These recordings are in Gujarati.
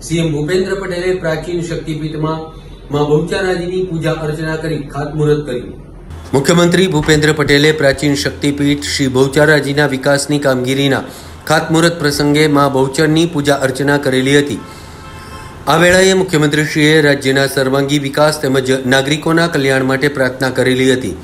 સીએમ ભૂપેન્દ્ર પટેલે પ્રાચીન શક્તિપીઠમાં માં બહુચારાજીની પૂજા અર્ચના કરી ખાતમુહૂર્ત કર્યું. મુખ્યમંત્રી ભૂપેન્દ્ર પટેલે પ્રાચીન શક્તિપીઠ શ્રી બહુચારાજીના વિકાસની કામગીરીના ખાતમુહૂર્ત પ્રસંગે માં બહુચરની પૂજા અર્ચના કરેલી હતી. આ વેળાએ મુખ્યમંત્રીશ્રીએ રાજ્યના સર્વાંગી વિકાસ તેમજ નાગરિકોના કલ્યાણ માટે પ્રાર્થના કરેલી હતી.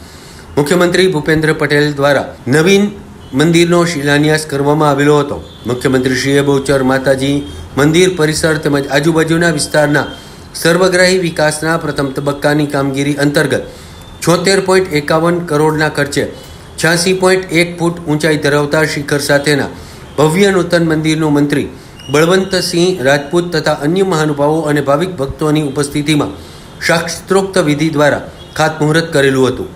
મુખ્યમંત્રી ભૂપેન્દ્ર પટેલ દ્વારા નવીન મંદિરનો શિલાન્યાસ કરવામાં આવેલો હતો. મુખ્યમંત્રીશ્રીએ બહુચર માતાજી મંદિર પરિસર તેમજ આજુબાજુના વિસ્તારના સર્વગ્રાહી વિકાસના પ્રથમ તબક્કાની કામગીરી અંતર્ગત છોતેર પોઈન્ટ એકાવન કરોડના ખર્ચે છ્યાસી પોઈન્ટ એક ફૂટ ઊંચાઈ ધરાવતા શિખર સાથેના ભવ્ય નૂતન મંદિરનું મંત્રી બળવંતસિંહ રાજપૂત તથા અન્ય મહાનુભાવો અને ભાવિક ભક્તોની ઉપસ્થિતિમાં શાસ્ત્રોક્ત વિધિ દ્વારા ખાતમુહૂર્ત કરેલું હતું.